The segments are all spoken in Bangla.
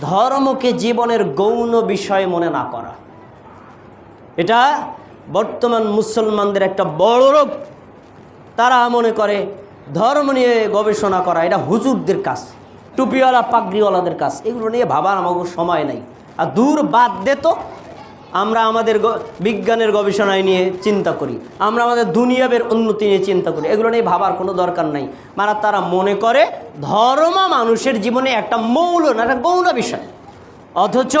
ধর্মকে জীবনের গৌণ বিষয় মনে না করা। এটা বর্তমান মুসলমানদের একটা বড় রোগ। তারা মনে করে ধর্ম নিয়ে গবেষণা করা, এটা হুজুরদের কাজ, টুপিওয়ালা, পাগড়িওয়ালাদের কাজ, এগুলো নিয়ে ভাবার আমাকে সময় নাই। আর দূর বাদ দে তো আমরা আমাদের বিজ্ঞানের গবেষণায় নিয়ে চিন্তা করি। আমরা আমাদের দুনিয়াবের উন্নতি নিয়ে চিন্তা করি। এগুলো নিয়ে ভাবার কোনো দরকার নাই। মানে তারা মনে করে ধর্ম মানুষের জীবনে একটা মৌল, না একটা গৌণ বিষয়। অথচ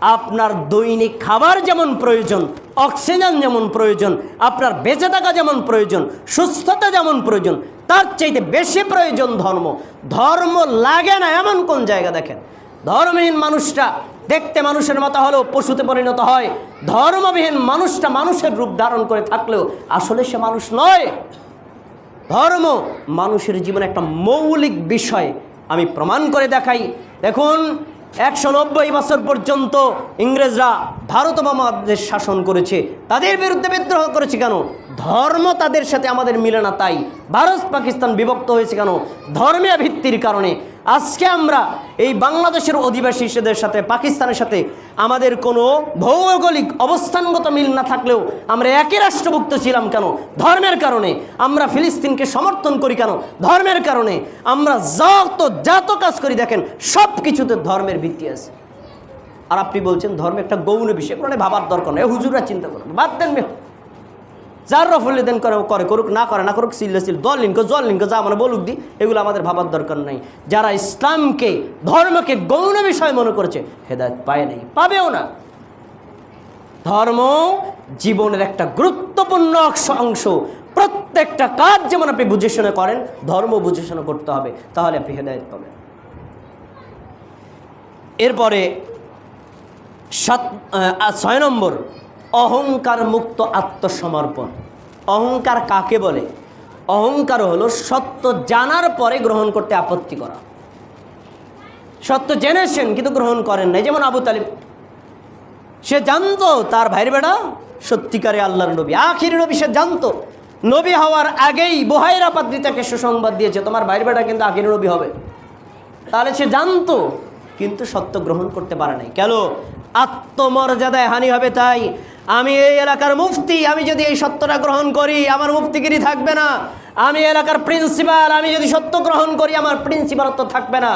আপনার দৈনিক খাবার যেমন প্রয়োজন, অক্সিজেন যেমন প্রয়োজন, আপনার বেঁচে থাকা যেমন প্রয়োজন, সুস্থতা যেমন প্রয়োজন, তার চাইতে বেশি প্রয়োজন ধর্ম। ধর্ম লাগে না এমন কোন জায়গা দেখেন। ধর্মহীন মানুষটা দেখতে মানুষের মতো হলেও পশুতে পরিণত হয়। ধর্মবিহীন মানুষটা মানুষের রূপ ধারণ করে থাকলেও আসলে সে মানুষ নয়। ধর্ম মানুষের জীবনে একটা মৌলিক বিষয়। আমি প্রমাণ করে দেখাই। দেখুন, একশো নব্বই বছর পর্যন্ত ইংরেজরা ভারত আমাদের শাসন করেছে, তাদের বিরুদ্ধে বিদ্রোহ করেছে কেন? ধর্ম তাদের সাথে আমাদের মিলে না, তাই ভারত পাকিস্তান বিভক্ত হয়েছে কেন? ধর্মীয় ভিত্তির কারণে। আজকে আমরা এই বাংলাদেশের অধিবাসীদের সাথে, পাকিস্তানের সাথে আমাদের কোনো ভৌগোলিক অবস্থানগত মিল না থাকলেও আমরা একই রাষ্ট্রভুক্ত ছিলাম কেন? ধর্মের কারণে। আমরা ফিলিস্তিনকে সমর্থন করি কেন? ধর্মের কারণে। আমরা যত যত কাজ করি দেখেন সব কিছুতে ধর্মের ভিত্তি আছে। আর আপনি বলছেন ধর্ম একটা গৌণ বিষয় কোনো ভাবার দরকার নেই। হুজুরা চিন্তা করুন, বাদ দেন মেয়ে। যার রফলে দেন করে করে, করুক, না করে, না করুক সিল্লে সিল, দল লিঙ্ক জল লিঙ্ক যা মানে বলুক দি, এগুলো আমাদের ভাবার দরকার নাই। যারা ইসলামকে, ধর্মকে গৌণ বিষয় মনে করেছে, হেদায়ত পায় নাই, পাবেও না। ধর্ম জীবনের একটা গুরুত্বপূর্ণ অংশ প্রত্যেকটা কাজ যেমন আপনি বুঝে শুনে করেন, ধর্ম বুঝে শুনে করতে হবে, তাহলে আপনি হেদায়ত পাবেন। এরপরে সাত ছয় নম্বর, অহংকার মুক্ত আত্মসমর্পণ। অহংকার কাকে বলে? অহংকার হলো সত্য জানার পরে গ্রহণ করতে আপত্তি করা। সত্য জেনেছেন কিন্তু গ্রহণ করেন নাই। যেমন আবু তালিব, সে জানতো তার ভাইয়ের বেড়া সত্যিকারে আল্লাহর নবী। আখির নবী সে জানতো। নবী হওয়ার আগেই বোহাইরা পাদ্রি তাকে সুসংবাদ দিয়েছে, তোমার ভাইয়ের বেড়া কিন্তু আখির নবী হবে। তাহলে সে জানতো, কিন্তু সত্য গ্রহণ করতে পারে নাই। কেন? আত্মমর্যাদায় হানি হবে তাই। আমি এই এলাকার মুফতি, আমি যদি এই সত্যটা গ্রহণ করি, আমার মুফতিগিরি থাকবে না। আমি এলাকার প্রিন্সিপাল, আমি যদি সত্য গ্রহণ করি, আমার প্রিন্সিপালত্ব থাকবে না।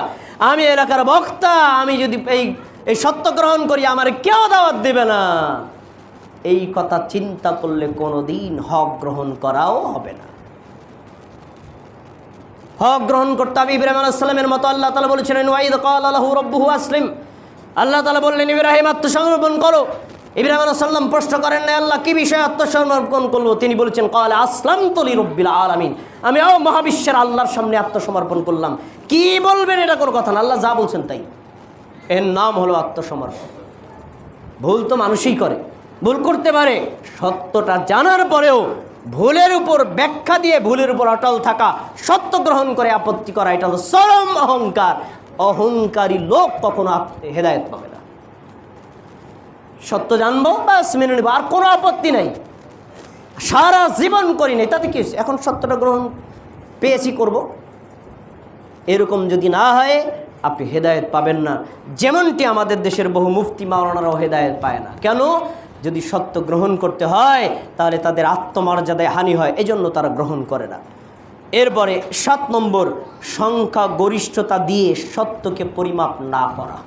আমি এলাকার বক্তা, আমি যদি এই এই সত্য গ্রহণ করি, আমার কেউ দাওয়াত দেবে না। এই কথা চিন্তা করলে কোনো দিন হক গ্রহণ করাও হবে না। হক গ্রহণ করতে হবে ইব্রাহিম আলাইসালামের মতো আল্লাহ তালা বলেছিলেন, ওয়াইদ কাল আল্লাহু রব্বুহু আসলিম। আল্লাহ তালা বললেন, ইব্রাহিম, আত্মসমর্পণ করো। ইব্রাহিম আলাইসাল্লাম প্রশ্ন করেন না আল্লাহ, কি বিষয়ে আত্মসমর্পণ করল তিনি বলেছেন কাল আসলাম তলি রব্বিল আলামিন। আমি ও মহাবিশ্বের আল্লাহর সামনে আত্মসমর্পণ করলাম। কি বলবেন এটা কোনো কথা না, আল্লাহ যা বলছেন তাই। এর নাম হলো আত্মসমর্পণ। ভুল তো মানুষই করে, ভুল করতে পারে। সত্যটা জানার পরেও ভুলের উপর ব্যাখ্যা দিয়ে ভুলের উপর অটল থাকা, সত্য গ্রহণ করে আপত্তি করা, এটা হলো চরম অহংকার। অহংকারী লোক কখনো হেদায়েত পাবে না। সত্য জানব বাস মেনে নেব, আর কোনো আপত্তি নাই। সারা জীবন করি নাই তাতে কি? এখন সত্যটা গ্রহণ পেয়েছি, করব। এরকম যদি না হয়, আপনি হেদায়েত পাবেন না। যেমনটি আমাদের দেশের বহু মুফতি মাওলানারাও হেদায়ত পায় না। কেন? যদি সত্য গ্রহণ করতে হয়, তাহলে তাদের আত্মমর্যাদায় হানি হয়, এজন্য তারা গ্রহণ করে না। এরপরে সাত নম্বর সংখ্যা গরিষ্ঠতা দিয়ে সত্যকে পরিমাপ না করা।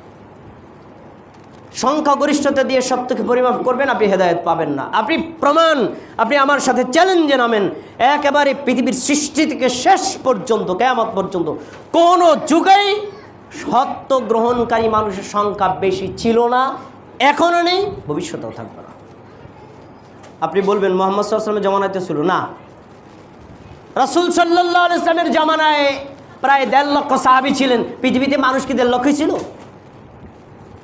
সংখ্যাগরিষ্ঠতা দিয়ে সত্যকে পরিমাপ করবেন, আপনি হেদায়ত পাবেন না। আপনি প্রমাণ, আপনি আমার সাথে চ্যালেঞ্জে নামেন, একেবারে পৃথিবীর সৃষ্টি থেকে শেষ পর্যন্ত, কেয়ামত পর্যন্ত। কোনো যুগেই সত্য গ্রহণকারী মানুষের সংখ্যা বেশি ছিল না এখনও নেই, ভবিষ্যতেও থাকবে না। আপনি বলবেন, মোহাম্মদ সাল্লামের জমানাতে ছিল। না। রাসুল সাল্লাহ ইসলামের জামানায় প্রায় দেড় লক্ষ সাহাবি ছিলেন। পৃথিবীতে মানুষ কি দেড় লক্ষই ছিল?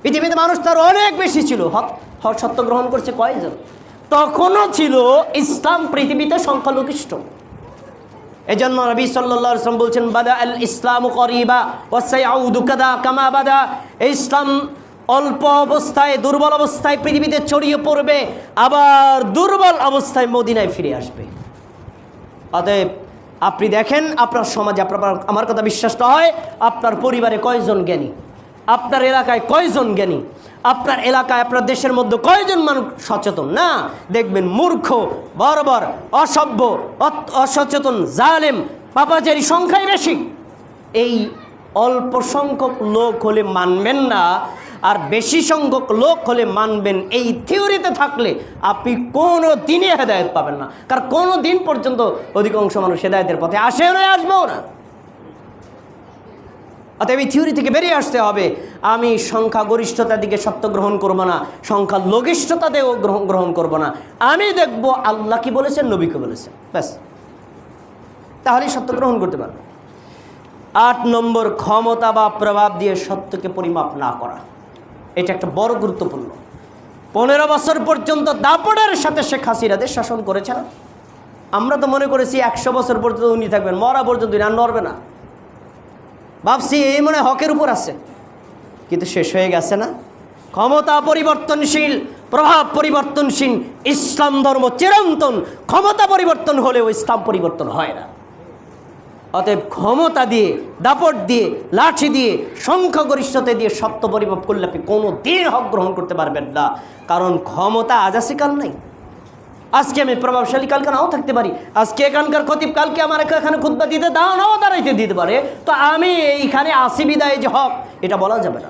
পৃথিবীতে মানুষ তার অনেক বেশি ছিল। সত্য গ্রহণ করছে কয়জন? তখনও ছিল ইসলাম পৃথিবীতে সংখ্যালঘিষ্ঠ। এই জন্য রবি সাল্লাহ ইসলাম বলছেন, বাদা আল ইসলাম করিবা ওয়াসাইউদুকাদা কামা বাদা। ইসলাম অল্প অবস্থায়, দুর্বল অবস্থায় পৃথিবীতে ছড়িয়ে পড়বে। আবার দুর্বল অবস্থায় মদিনায় ফিরে আসবে। অতএব আপনি দেখেন, আপনার সমাজে আপনার আমার কথা বিশ্বাস না হয়, আপনার পরিবারে কয়জন জ্ঞানী? আপনার এলাকায় কয়জন জ্ঞানী? আপনার এলাকায়, আপনার দেশের মধ্যে কয়জন মানুষ সচেতন? না, দেখবেন মূর্খ, বর্বর, অসভ্য অসচেতন, জালেম, পাপাচারী সংখ্যাই বেশি। এই অল্প সংখ্যক লোক হলে মানবেন না আর বেশি সংখ্যক লোক হলে মানবেন। এই থিওরিতে থাকলে আপনি কোনো দিনে হেদায়ত পাবেন না। কারণ কোনো দিন পর্যন্ত অধিকাংশ মানুষ হেদায়তের পথে আসেও না, আসবেও না। অতএব এই থিওরি থেকে বেরিয়ে আসতে হবে। আমি সংখ্যাগরিষ্ঠতার দিকে সত্য গ্রহণ করব না সংখ্যা লঘিষ্ঠতাতেও গ্রহণ গ্রহণ করব না। আমি দেখব আল্লাহ কি বলেছেন নবীকে বলেছেন। ব্যাস। তাহলেই সত্য গ্রহণ করতে পারব। আট নম্বর, ক্ষমতা বা প্রভাব দিয়ে সত্যকে পরিমাপ না করা। এটা একটা বড় গুরুত্বপূর্ণ। পনেরো বছর পর্যন্ত দাপড়ের সাথে শেখ হাসিনা দেশ শাসন করেছে না আমরা তো মনে করেছি একশো বছর পর্যন্ত উনি থাকবেন, মরা পর্যন্ত আর নড়বে না। ভাবছি এই মনে হকের উপর আছে। কিন্তু শেষ হয়ে গেছে না। ক্ষমতা পরিবর্তনশীল, প্রভাব পরিবর্তনশীল, ইসলাম ধর্ম চিরন্তন, ক্ষমতা পরিবর্তন হলেও ইসলাম পরিবর্তন হয় না। অতএব ক্ষমতা দিয়ে, দাপট দিয়ে, লাঠি দিয়ে, সংখ্যাগরিষ্ঠতা দিয়ে সত্য পরিমাপ করলে আপনি কোনো দিন হক গ্রহণ করতে পারবেন না। কারণ ক্ষমতা আজ আছে, কাল নাই। আজকে আমি প্রভাবশালী, কালকে নাও থাকতে পারি। আজকে এখানকার খতিব, কালকে আমার এখানে খুদ্া দিতে, দাও, নাও, দাঁড়াইতে দিতে পারে। তো আমি এইখানে আসি বিদায়, যে হক, এটা বলা যাবে না।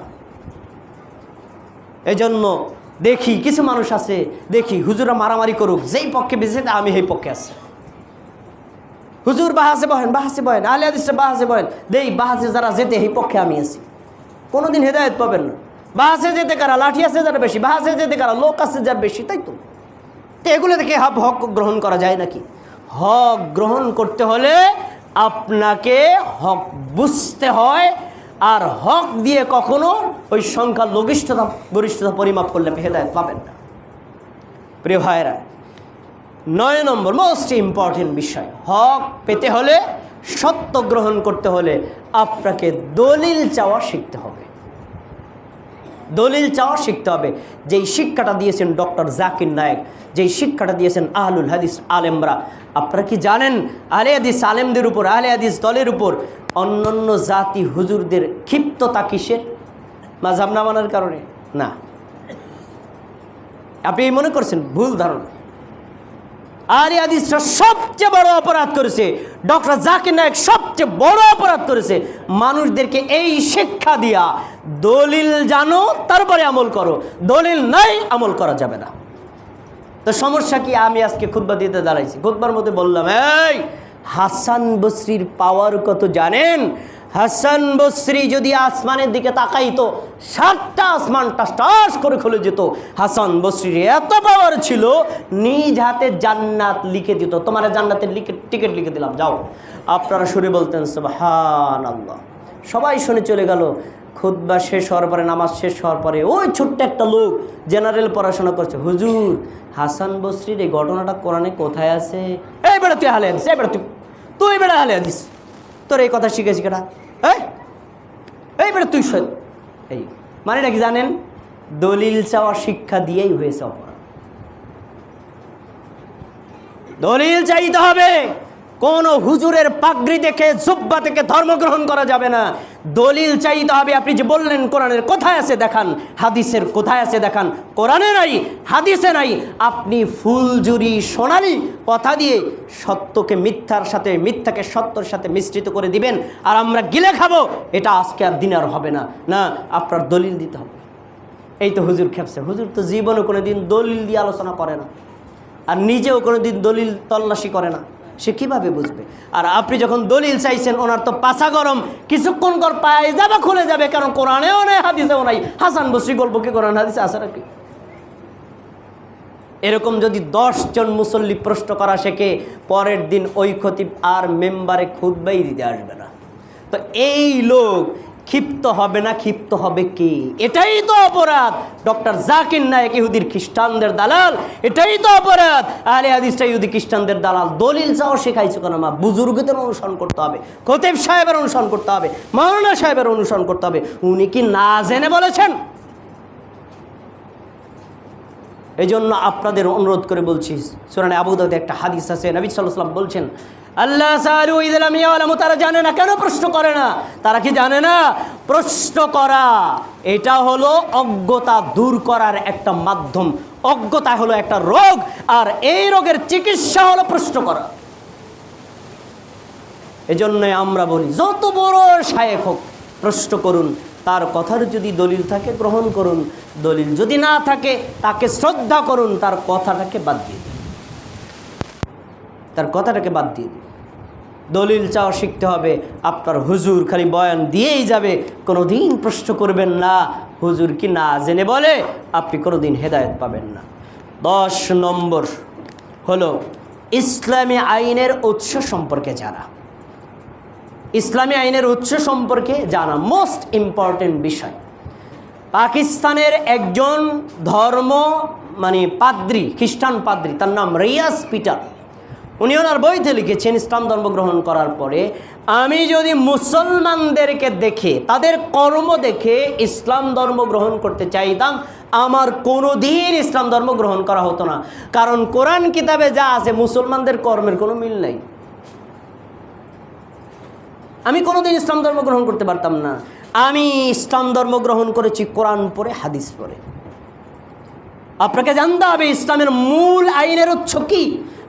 এজন্য দেখি, কিছু মানুষ আছে, দেখি, হুজুরা মারামারি করুক, যেই পক্ষে বেঁচে আমি সেই পক্ষে আছি। হুজুর বাহাসে বহেন বাহাসে বহেন, আলে আদিসে বাহাসে বহেন। দেই বাহাসে যারা যেতে সেই পক্ষে আমি আছি। কোনোদিন হেদায়ত পাবেন না। বাহাসে যেতে কারা? লাঠি আছে যারা বেশি, বাহাসে যেতে কারা? লোক আছে যার বেশি, তাই তো? এগুলো দেখে হাব হক গ্রহণ করা যায় নাকি? হক গ্রহণ করতে হলে আপনাকে হক বুঝতে হয়, আর হক দিয়ে কখনো ওই সংখ্যা লঘিষ্ঠতা গরিষ্ঠতা পরিমাপ করলে হেদায়ত পাবেন না। প্রিয় ভাইরা নয় নম্বর মোস্ট ইম্পর্টেন্ট বিষয়, হক পেতে হলে, সত্য গ্রহণ করতে হলে আপনাকে দলিল চাওয়া শিখতে হবে। দলিল চাওয়া শিখতে হবে। যেই শিক্ষাটা দিয়েছেন ডক্টর জাকির নায়েক, যেই শিক্ষাটা দিয়েছেন আহলুল হাদিস আলেমরা, আপনারা কি জানেন আলে হাদিস আলেমদের উপর আলে হাদিস দলের উপর অন্যান্য জাতি হুজুরদের ক্ষিপ্ততা কিসের? মাঝাব না মানার কারণে? না। আপনি মনে করছেন ভুল ধারণা। আলী হাদিসরা সবচেয়ে বড় অপরাধ করেছে। ডক্টর জাকির নায়ক সবচেয়ে বড় অপরাধ করেছে। মানুষদেরকে এই শিক্ষা দিয়া দলিল জানো, তারপরে আমল করো। দলিল নাই, আমল করা যাবে না। তো সমস্যা কি? আমি আজকে খুদ্া দিতে দাঁড়াইছি। খুদ্বার মধ্যে বললাম, এই হাসান বসরির পাওয়ার কত জানেন? হাসান বসরি যদি আসমানের দিকে তাকাইতো, সাতটা আসমান টাস করে খুলে যেত হাসান বসরির এত পাওয়ার ছিল, নিজ হাতে জান্নাত লিখে দিত। তোমার জান্নাতের লিখে টিকিট লিখে দিলাম, যাও। আপনারা শুনে বলতেন সুবহান আল্লাহ সবাই শুনে চলে গেল। খুদ্া শেষ হওয়ার পরে, নামাজ শেষ হওয়ার পরে, ওই ছোট্ট একটা লোক জেনারেল পড়াশোনা করছে। হুজুর, হাসান বসরির এই ঘটনাটা কোরআনে কোথায় আছে? এই তুই হালে আদিস এই তুই তুই বেড়া হালে আদিস তোর এই কথা শিখেছি কেটা এই এই বেড়া তুই শোন। এই মানে নাকি জানেন, দলিল চাওয়া শিক্ষা দিয়েই হয়েছে অপরাধ। দলিল চাইতে হবে। কোন হুজুরের পাগড়ি দেখে জুব্বা থেকে ধর্ম গ্রহণ করা যাবে না। দলিল চাইতে হবে, আপনি যে বললেন কোরআনের কোথায় আছে দেখান, হাদিসের কোথায় আছে দেখান, কোরআনে নাই, হাদিসে নাই। আপনি ফুলজুরি সোনালি কথা দিয়ে সত্যকে মিথ্যার সাথে, মিথ্যাকে সত্যর সাথে মিশ্রিত করে দিবেন, আর আমরা গিলে খাব, এটা আজকে আর দিন আর হবে না। না, আপনার দলিল দিতে হবে। এই তো হুজুর খেপছে। হুজুর তো জীবনে কোনো দিন দলিল দিয়ে আলোচনা করে না, আর নিজেও কোনো দিন দলিল তল্লাশি করে না। সে কীভাবে বুঝবে? আর আপনি যখন দলিল চাইছেন, ওনার তো পাশা গরম। কিছুক্ষণ কর পায়ে যাবে, খুলে যাবে, কারণ কোরআনেও নেই, হাদিসেও নাই। হাসান বসরি গল্প কি, কোরআন হাদিসে আছে নাকি? এরকম যদি জন মুসল্লি প্রশ্ন করা শেখে, পরের দিন ওই খতিব আর মেম্বারে খুদ্ই দিতে আসবে না। তো এই লোক ক্ষিপ্ত হবে না, ক্ষিপ্ত হবে কি? এটাই তো অপরাধ। ডক্টর জাকির নায়ক ইহুদির খ্রিস্টানদের দালাল, এটাই তো অপরাধ। আরে হাদিসটা ইহুদি খ্রিস্টানদের দালাল, দলিল যাও শেখাইছো কেন মা? বুজুর্গদের অনুসরণ করতে হবে, খতিব সাহেবের অনুসরণ করতে হবে মৌলানা সাহেবের অনুসরণ করতে হবে। উনি কি না জেনে বলেছেন? এই জন্য আপনাদের অনুরোধ করে বলছি, সুরানে আবুদাতে একটা হাদিস আছে, নবী সাল্লাম বলছেন আল্লাহ সালু ইদলাম ইয়ালামু তারা জানে না, কেন প্রশ্ন করে না? তারা কি জানে না? প্রশ্ন করা, এটা হলো অজ্ঞতা দূর করার একটা মাধ্যম। অজ্ঞতা হলো একটা রোগ, আর এই রোগের চিকিৎসা হলো প্রশ্ন করা। এই এজন্য আমরা বলি, যত বড় শায়েক হোক, প্রশ্ন করুন, তার কথার যদি দলিল থাকে, গ্রহণ করুন। দলিল যদি না থাকে, তাকে শ্রদ্ধা করুন, তার কথাটাকে বাদ দিয়ে দিন। তার কথাটাকে বাদ দিয়ে দিন দলিল চাওয়া শিখতে হবে, আপনার হুজুর খালি বয়ান দিয়েই যাবে কোনো দিন প্রশ্ন করবেন না, হুজুর কি না জেনে বলে, আপনি কোনো দিন হেদায়ত পাবেন না। দশ নম্বর হলো, ইসলামী আইনের উৎস সম্পর্কে জানা। ইসলামী আইনের উৎস সম্পর্কে জানা মোস্ট ইম্পর্টেন্ট বিষয়। পাকিস্তানের একজন ধর্ম মানে পাদ্রি, খ্রিস্টান পাদ্রি, তার নাম রিয়াস পিটার। উনি ওনার বইতে লিখেছেন, ইসলাম ধর্ম গ্রহণ করার পরে, আমি যদি মুসলমানদেরকে দেখে, তাদের কর্ম দেখে ইসলাম ধর্ম গ্রহণ করতে চাইতাম, আমার কোনো দিন ইসলাম ধর্ম গ্রহণ করা হতো না। কারণ কোরআন কিতাবে যা আছে, মুসলমানদের কর্মের কোনো মিল নাই। আমি কোনোদিন ইসলাম ধর্ম গ্রহণ করতে পারতাম না। আমি ইসলাম ধর্ম গ্রহণ করেছি কোরআন পরে হাদিস পরে আপনাকে জানতে হবে, ইসলামের মূল আইনের উৎস কি?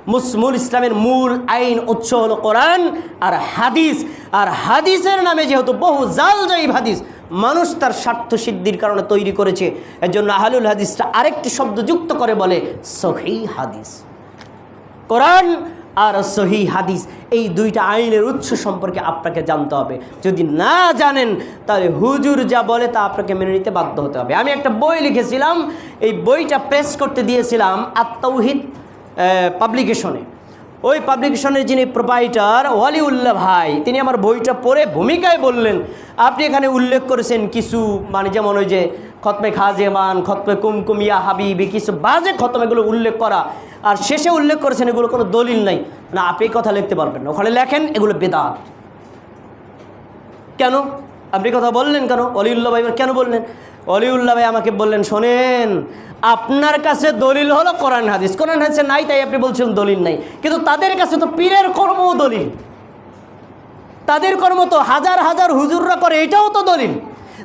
মুস- মূল ইসলামের মূল আইন উৎস হলো কোরআন আর হাদিস। আর হাদিসের নামে যেহেতু বহু জাল জয়ীব হাদিস, মানুষ তার স্বার্থ সিদ্ধির কারণে তৈরি করেছে। এর জন্য আহলুল হাদিসটা আরেকটি শব্দ যুক্ত করে বলে, সহি হাদিস। কোরআন আর সহি হাদিস, এই দুইটা আইনের উৎস সম্পর্কে আপনাকে জানতে হবে। যদি না জানেন, তাহলে হুজুর যা বলে তা আপনাকে মেনে নিতে বাধ্য হতে হবে। আমি একটা বই লিখেছিলাম, এই বইটা প্রেস করতে দিয়েছিলাম আত্মাউহিদ পাবলিকেশনে ওই পাবলিকেশনের যিনি প্রোপাইটার ওয়ালিউল্লাহ ভাই, তিনি আমার বইটা পড়ে ভূমিকায় বললেন, আপনি এখানে উল্লেখ করেছেন কিছু মানে যেমন ওই যে খতমে খাজেমান, খতমে কুমকুমিয়া হাবিবি, কিছু বাজে খতম, এগুলো উল্লেখ করা। আর শেষে উল্লেখ করেছেন, এগুলো কোনো দলিল নাই। না, আপনি কথা লিখতে পারবেন না। ওখানে লেখেন, এগুলো বেদাত। কেন? আপনি কথা বললেন কেন? অলিউল্লাহ ভাই কেন বললেন? অলিউল্লাহ ভাই আমাকে বললেন, শোনেন আপনার কাছে দলিল হলো কোরআন হাদিস। কোরআন হাদিসে নাই, তাই আপনি বলছেন দলিল নাই। কিন্তু তাদের কাছে তো পীরের কর্ম দলিল। তাদের কর্ম তো হাজার হাজার হুজুররা করে, এটাও তো দলিল।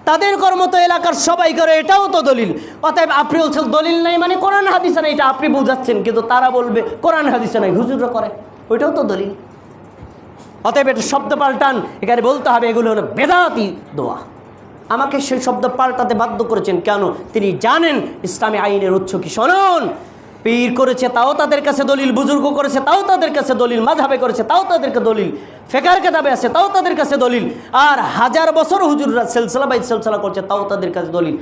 তাদের কর্ম তো এলাকার সবাই করে, এটাও তো দলিল। অতএব আপনি বলছেন দলিল নাই মানে কোরআন হাদিসে নাই, এটা আপনি বুঝাচ্ছেন, কিন্তু তারা বলবে কোরআন হাদিসে নাই, হুজুররা করে, ওইটাও তো দলিল। অতএব এটা শব্দ পাল্টান, এখানে বলতে হবে এগুলো হলো বেদাতি দোয়া। আমাকে সেই শব্দ পাল্টাতে বাধ্য করেছেন। কেন? তিনি জানেন ইসলামী আইনের উৎস কি শুনুন পীর করেছে তাও তাদের কাছে দলিল, বুজুর্গ করেছে তাও তাদের কাছে দলিল মাঝাবে করেছে তাও তাদেরকে দলিল, ফেকার কেতাবে আছে তাও তাদের কাছে দলিল, আর হাজার বছর হুজুররা সেলসলা বাই সেলসলা করছে তাও তাদের কাছে দলিল।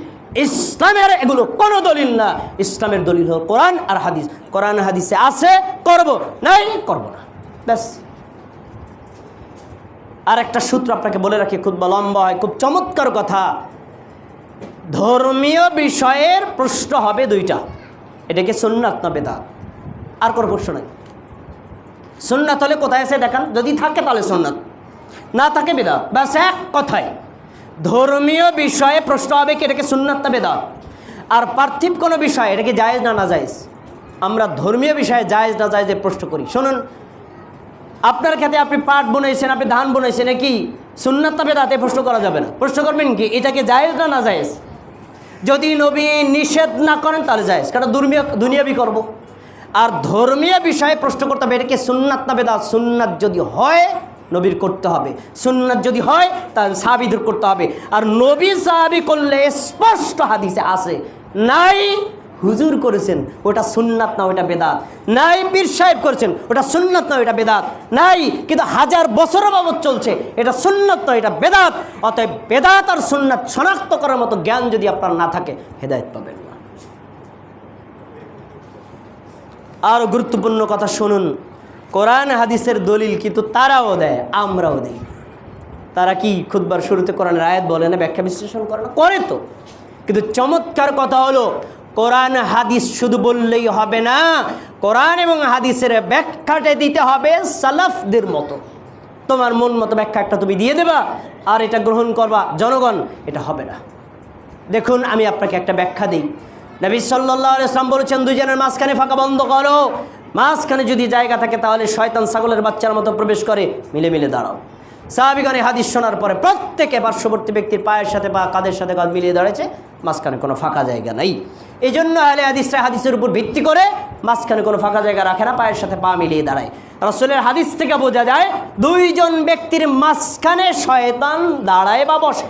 ইসলামের এগুলো কোনো দলিল না। ইসলামের দলিল হল কোরআন আর হাদিস। কোরআন হাদিসে আছে, করব নাই, করব না। ব্যাস। আর একটা সূত্র আপনাকে বলে রাখি, খুব লম্বা হয়, খুব চমৎকার কথা। ধর্মীয় বিষয়ের প্রশ্ন হবে দুইটা। এটাকে সুন্নাত না বেদাত? আর কোনো প্রশ্ন নাই। সুন্নাত হলে কোথায় আছে দেখান? যদি থাকে তাহলে সুন্নাত। না থাকে বেদাত? ব্যাস এক কথায়। ধর্মীয় বিষয়ে প্রশ্ন হবে কি, এটাকে সুন্নাত না বেদাত? আর পার্থিব কোনো বিষয়, এটাকে জায়েজ না না জায়েজ আমরা ধর্মীয় বিষয়ে জায়েজ না জায়েজে প্রশ্ন করি। শুনুন আপনার ক্ষেত্রে আপনি পাট বনাইছেন, আপনি ধান বনাইছেন কি? সুন্নাত তবে তাতে প্রশ্ন করা যাবে না। প্রশ্ন করবেন কি এটাকে জায়েজ না না জায়েজ? যদি নবী নিষেধ না করেন, তাহলে জায়েজ। কারণ দুর্মীয়, দুনিয়াবি করব। আর ধর্মীয় বিষয়ে প্রশ্ন করতে হবে এটাকে সুন্নাত না বেদা সুন্নাত যদি হয়, নবীর করতে হবে। সুন্নাত যদি হয়, তাহলে সাহাবিদের করতে হবে। আর নবী সাহাবি করলে স্পষ্ট হাদিসে আসে নাই হুজুর করেছেন, ওটা সুন্নাত না, ওটা বেদাত। নাই পীর সাহেব করেছেন, ওটা সুন্নাত না, ওটা বেদাত। নাই, কিন্তু হাজার বছর বাবদ চলছে, এটা সুন্নাত না, এটা বেদাত। অতএব বেদাত আর সুন্নাত শনাক্ত করার মতো জ্ঞান যদি আপনার না থাকে, হেদায়ত পাবেন না। আরও গুরুত্বপূর্ণ কথা শুনুন, কোরআন হাদিসের দলিল কিন্তু তারাও দেয়, আমরাও দেই। তারা কি খুদবার শুরুতে কোরআনের আয়াত বলে না, ব্যাখ্যা বিশ্লেষণ করে না? করে তো। কিন্তু চমৎকার কথা হলো কোরআন, হাদিস শুধু বললেই হবে না, কোরআন এবং হাদিসের ব্যাখ্যাটা দিতে হবে সালাফদের মতো। তোমার মন মতো ব্যাখ্যা একটা তুমি দিয়ে দেবা, আর এটা গ্রহণ করবা, জনগণ, এটা হবে না। দেখুন, আমি আপনাকে একটা ব্যাখ্যা দিই। নবী সাল্লাহ ইসলাম বলেছেন দুজনের মাঝখানে ফাঁকা বন্ধ করো। মাঝখানে যদি জায়গা থাকে, তাহলে শয়তান ছাগলের বাচ্চার মতো প্রবেশ করে। মিলে মিলে দাঁড়াও। সাহাবিগণে হাদিস শোনার পরে প্রত্যেকে পার্শ্ববর্তী ব্যক্তির পায়ের সাথে বা কাদের সাথে কাঁধ মিলিয়ে দাঁড়িয়েছে মাঝখানে কোনো ফাঁকা জায়গা নাই। এই জন্য আলে হাদিসরা হাদিসের উপর ভিত্তি করে মাঝখানে কোনো ফাঁকা জায়গা রাখে না, পায়ের সাথে পা মিলিয়ে দাঁড়ায়। রসুলের হাদিস থেকে বোঝা যায়, দুইজন ব্যক্তির মাঝখানে শয়তান দাঁড়ায় বা বসে।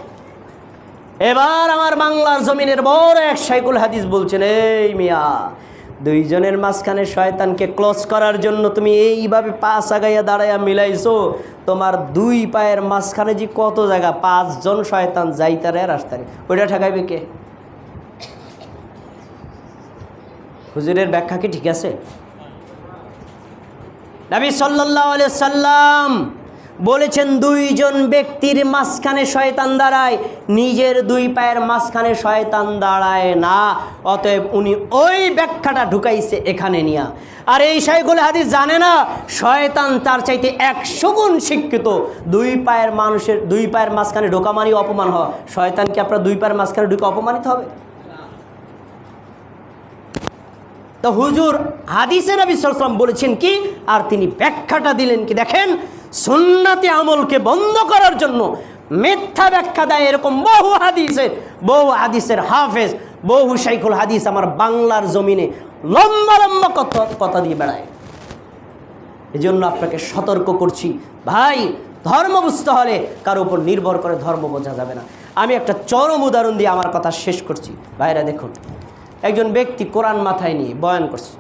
এবার আমার বাংলার জমিনের বড় এক সাইকুল হাদিস বলছেন, এই মিয়া, দুইজনের মাঝখানে শয়তানকে ক্লোজ করার জন্য তুমি এইভাবে পা সাগাইয়া দাঁড়াইয়া মিলাইছো, তোমার দুই পায়ের মাঝখানে যে কত জায়গা, পাঁচজন শয়তান যাইতারে আর আসতারে। ওইটা ঠেকাইবে কে? হুজুরের ব্যাখ্যা কি ঠিক আছে? নবী আলাইহি সাল্লাম বলেছেন, দুইজন ব্যক্তির মাঝখানে শয়তান দাঁড়ায়, নিজের দুই পায়ের মাঝখানে শয়তান দাঁড়ায় না, অতএব উনি ওই ব্যাখ্যাটা ঢুকাইছে এখানে নিয়া। আর এই শাইখুল হাদিস জানে না, শয়তান তার চাইতে একশো গুণ শিক্ষিত। দুই পায়ের মানুষের, দুই পায়ের মাঝখানে ঢোকা মানি অপমান হওয়া। শয়তানকে আপনার দুই পায়ের মাঝখানে ঢুকে অপমানিত হবে? তো হুজুর হাদিসে নবী সাল্লাম বলেছেন কি? আর তিনি ব্যাখ্যাটা দিলেন কি? দেখেন, সুন্নাতি আমলকে বন্ধ করার জন্য মিথ্যা ব্যাখ্যা দেয় এরকম বহু হাদিসের বহু হাদিসের হাফেজ, বহু শাইখুল হাদিস আমার বাংলার জমিনে লম্বা লম্বা কথা কথা দিয়ে বেড়ায়। এই জন্য আপনাকে সতর্ক করছি, ভাই, ধর্ম বুঝতে হলে কারও উপর নির্ভর করে ধর্ম বোঝা যাবে না। আমি একটা চরম উদাহরণ দিয়ে আমার কথা শেষ করছি। ভাইরা দেখুন একজন ব্যক্তি কোরআন মাথায় নিয়ে বয়ান করছে।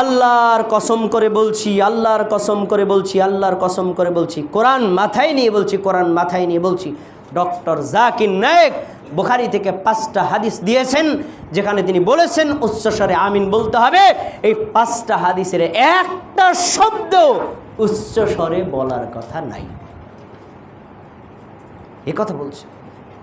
আল্লাহর কসম করে বলছি, আল্লাহর কসম করে বলছি, আল্লাহর কসম করে বলছি, কোরআন মাথায় নিয়ে বলছি, কোরআন মাথায় নিয়ে বলছি। ডক্টর জাকির নায়েক বুখারি থেকে পাঁচটা হাদিস দিয়েছেন, যেখানে তিনি বলেছেন, উচ্চস্বরে আমিন বলতে হবে, এই পাঁচটা হাদিসের একটা শব্দ উচ্চস্বরে বলার কথা নাই। এ কথা বলছে।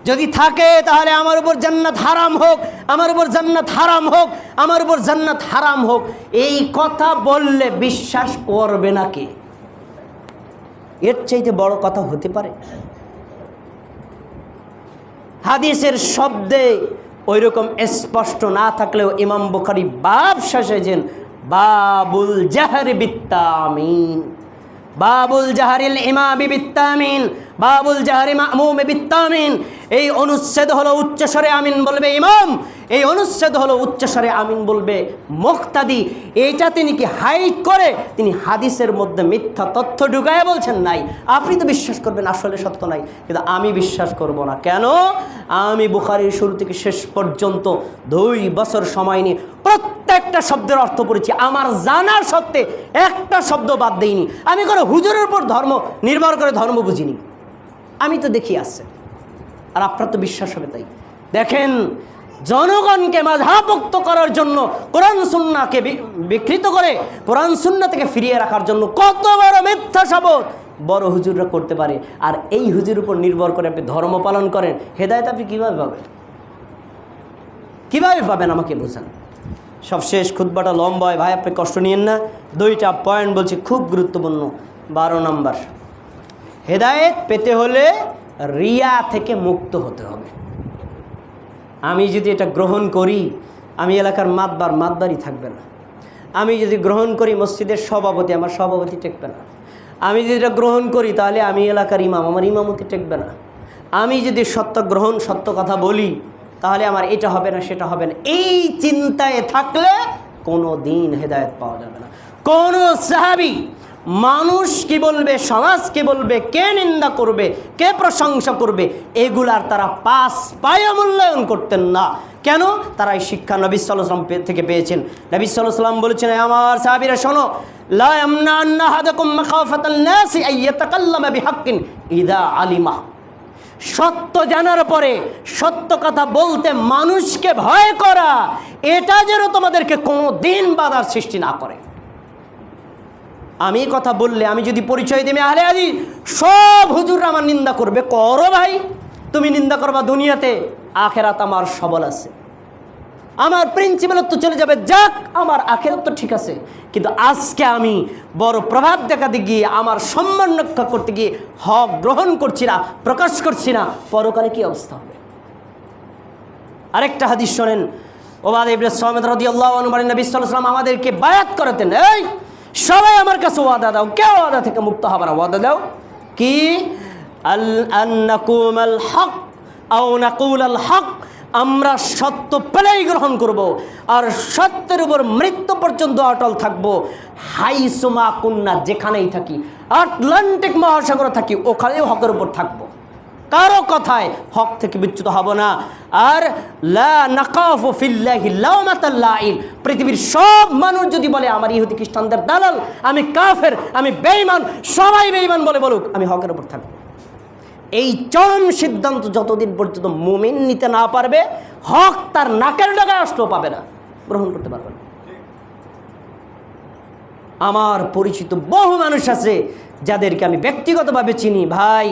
যদি থাকে, তাহলে আমার উপর জান্নাত হারাম হোক, আমার উপর জান্নাত হারাম হোক, আমার উপর জান্নাত হারাম হোক। এই কথা বললে বিশ্বাস করবে না কে? এর চাইতে বড় কথা হতে পারে। হাদিসের শব্দে ওই রকম স্পষ্ট না থাকলেও ইমাম বুখারি বাব সাজেছেন বাবুল জাহার বিত্তামিন। বাবুল জাহারিল ইমামি বিত্তামিন, বাবুল জাহারি মামুম বিত্তামিন। এই অনুচ্ছেদ হলো উচ্চস্বরে আমিন বলবে ইমাম। এই অনুচ্ছেদ হলো উচ্চস্বরে আমিন বলবে মুক্তাদি। এইটা তিনি কি হাইট করে? তিনি হাদিসের মধ্যে মিথ্যা তথ্য ঢুকায় বলছেন নাই। আপনি তো বিশ্বাস করবেন, আসলে সত্য নাই। কিন্তু আমি বিশ্বাস করব না। কেন? আমি বুখারির শুরু থেকে শেষ পর্যন্ত দুই বছর সময় নিয়ে প্রত্যেকটা শব্দের অর্থ পড়েছি। আমার জানার সত্ত্বে একটা শব্দ বাদ দেইনি। আমি কোনো হুজুরের উপর ধর্ম নির্ভর করে ধর্ম বুঝিনি। আমি তো দেখি আসছে আর আপনার তো বিশ্বাস হবে তাই। দেখেন জনগণকে মাঝাভুক্ত করার জন্য কোরআন সুন্নাকে বিকৃত করে কোরআন সুন্না থেকে ফিরিয়ে রাখার জন্য কত বড় মিথ্যা শপথ বড় হুজুররা করতে পারে। আর এই হুজুর উপর নির্ভর করে আপনি ধর্ম পালন করেন, হেদায়ত আপনি কীভাবে পাবেন? কীভাবে পাবেন আমাকে বোঝান? সবশেষ খুদ্বাটা লম্বা হয়। ভাই, আপনি কষ্ট নিয়েন না। দুইটা পয়েন্ট বলছি, খুব গুরুত্বপূর্ণ। বারো নম্বর, হেদায়েত পেতে হলে রিয়া থেকে মুক্ত হতে হবে। আমি যদি এটা গ্রহণ করি, আমি এলাকার মাতবার মাতবারই থাকবে না। আমি যদি গ্রহণ করি, মসজিদের সভাপতি আমার সভাপতি টেকবে না। আমি যদি এটা গ্রহণ করি, তাহলে আমি এলাকার ইমাম, আমার ইমামতি টেকবে না। আমি যদি সত্য গ্রহণ, সত্য কথা বলি, তাহলে আমার এটা হবে না, সেটা হবে না। এই চিন্তায় থাকলে কোনো দিন হেদায়ত পাওয়া যাবে না। কোনো সাহাবি মানুষ কি বলবে, সমাজ কি বলবে, কে নিন্দা করবে, কে প্রশংসা করবে, এগুলার তারা পাস পায়ে মূল্যায়ন করতেন না। কেন? তারা এই শিক্ষা নবী সাল্লাম থেকে পেয়েছেন। নবী সাল্লাম বলেছেন, "এ আমার সাহাবিরা, শোনো আলিমা। সত্য জানার পরে সত্য কথা বলতে মানুষকে ভয় করা, এটা যেন তোমাদেরকে কোনো দিন বাধার সৃষ্টি না করে। আমি কথা বললে আমি যদি পরিচয় দেবে আহলে আদি সব হুজুররা আমার নিন্দা করবে। করো ভাই, তুমি নিন্দা করবা দুনিয়াতে, আখেরাত আমার সবল আছে। আমার প্রিন্সিপালত তো চলে যাবে, যাক, আমার আখেরাত তো ঠিক আছে। কিন্তু আজকে আমি বড় প্রভাব দেখাতে গিয়ে, আমার সম্মান রক্ষা করতে গিয়ে, হক গ্রহণ করছি না, প্রকাশ করছি না, পরকালে কি অবস্থা হবে? আরেকটা হাদিস শোনেন ওবাদ ইবনে সামিদ রাদিয়াল্লাহু আনহু বলেন, নবী ওয়াসাল্লাম আমাদেরকে বায়াত করাতেন। এই সবাই আমার কাছে ওয়াদা দাও। কে ওয়াদা থেকে মুক্ত হবে না ওয়াদা দাও? কি? আল হক আও আল হক। আমরা সত্য পেলেই গ্রহণ করব। আর সত্যের উপর মৃত্যু পর্যন্ত অটল থাকব। হাইসুমা কুন্না যেখানেই থাকি, আটলান্টিক মহাসাগরে থাকি ওখানেও হকের উপর থাকব। কারও কথায় হক থেকে বিচ্যুত হব না। আর লা নাকাফু ফিল্লাহি লাউমাতাল লাইন পৃথিবীর সব মানুষ যদি বলে, আমার ইহুদি খ্রিস্টানদের দালাল, আমি কাফের, আমি বেঈমান, সবাই বেঈমান বলে বলুক, আমি হকের উপর থাকব। এই চরম সিদ্ধান্ত যতদিন পর্যন্ত মুমিন নিতে না পারবে, হক তার নাকের ডগায় আসলেও পাবে না। গ্রহণ করতে পারবে না। আমার পরিচিত বহু মানুষ আছে, যাদেরকে আমি ব্যক্তিগতভাবে চিনি। ভাই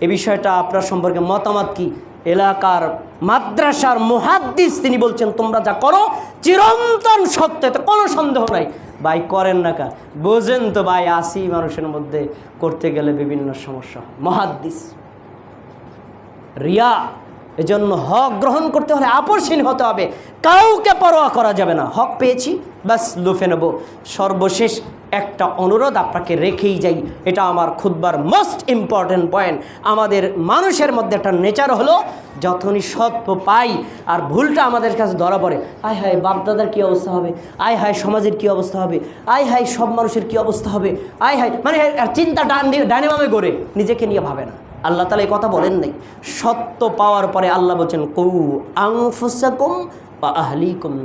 এ বিষয়টা আপনার সম্পর্কে মতামত কি? এলাকার মাদ্রাসার মুহাদ্দিস তিনি বলছেন, তোমরা যা করো, চিরন্তন সত্য, এতে কোনো সন্দেহ নাই। ভাই, করেন না কা বোঝেন তো ভাই, আসি মানুষের মধ্যে করতে গেলে বিভিন্ন সমস্যা। মহাদ্দিস। রিয়া, এজন্য হক গ্রহণ করতে হলে আপসহীন হতে হবে। কাউকে পরোয়া করা যাবে না। হক পেয়েছি, ব্যাস লুফে নেব। সর্বশেষ একটা অনুরোধ আপনাকে রেখেই যাই। এটা আমার খুদবার মোস্ট ইম্পর্ট্যান্ট পয়েন্ট আমাদের মানুষের মধ্যে একটা নেচার হলো যখনই সত্য পাই আর ভুলটা আমাদের কাছে ধরা পড়ে। আয় হায়, বাপদাদার কী অবস্থা হবে? আয় হায়, সমাজের কী অবস্থা হবে? আয় হায়, সব মানুষের কী অবস্থা হবে? আয় হায় মানে চিন্তা ডান ডাইনেমামে গড়ে, নিজেকে নিয়ে ভাবে না। আল্লাহ তালা এই কথা বলেন নাই। সত্য পাওয়ার পরে আল্লাহ বলছেন, কৌ আংফুসাকুম বা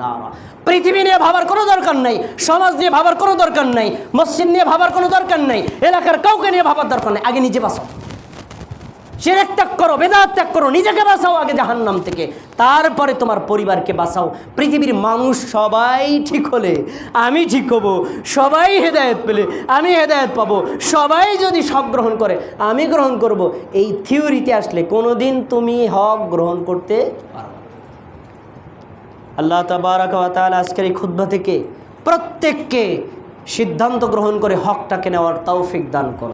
নারা। পৃথিবী নিয়ে ভাবার কোনো দরকার নাই, সমাজ নিয়ে ভাবার কোনো দরকার নাই, মসজিদ নিয়ে ভাবার কোনো দরকার নাই, এলাকার কাউকে নিয়ে ভাবার দরকার নেই, আগে নিজে বাঁচাও। শিরেক ত্যাগ করো, বেদাত ত্যাগ করো, নিজেকে বাঁচাও আগে জাহান্নাম থেকে। তারপরে তোমার পরিবারকে বাঁচাও। পৃথিবীর মানুষ সবাই ঠিক হলে আমি ঠিক হব, সবাই হেদায়ত পেলে আমি হেদায়ত পাবো, সবাই যদি সব গ্রহণ করে, আমি গ্রহণ করব। এই থিওরিতে আসলে কোনোদিন তুমি হক গ্রহণ করতে পারো। আল্লাহ তাবারাক আজকের এই ক্ষুদ্র থেকে প্রত্যেককে সিদ্ধান্ত গ্রহণ করে হকটাকে নেওয়ার তৌফিক দান করো